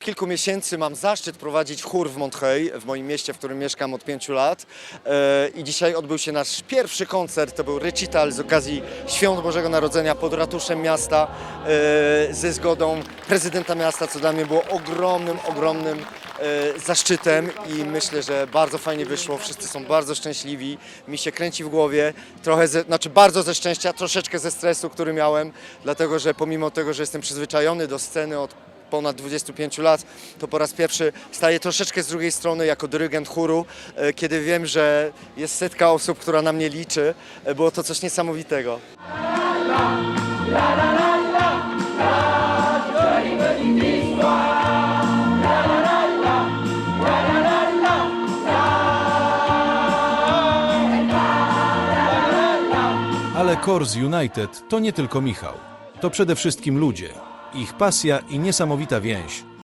kilku miesięcy mam zaszczyt prowadzić chór w Montreuil, w moim mieście, w którym mieszkam od pięciu lat. E, I dzisiaj odbył się nasz pierwszy koncert. To był recital z okazji Świąt Bożego Narodzenia pod ratuszem miasta e, ze zgodą prezydenta miasta, co dla mnie było ogromnym, ogromnym e, zaszczytem i myślę, że bardzo fajnie wyszło. Wszyscy są bardzo szczęśliwi. Mi się kręci w głowie. Trochę, ze, znaczy bardzo ze szczęścia, troszeczkę ze stresu, który miałem, dlatego że pomimo tego, że jestem przyzwyczajony do sceny od ponad 25 lat, to po raz pierwszy staję troszeczkę z drugiej strony jako dyrygent chóru, e, kiedy wiem, że jest setka osób, która na mnie liczy. E, Było to coś niesamowitego. Ale Kors United to nie tylko Michał. To przede wszystkim ludzie, ich pasja i niesamowita więź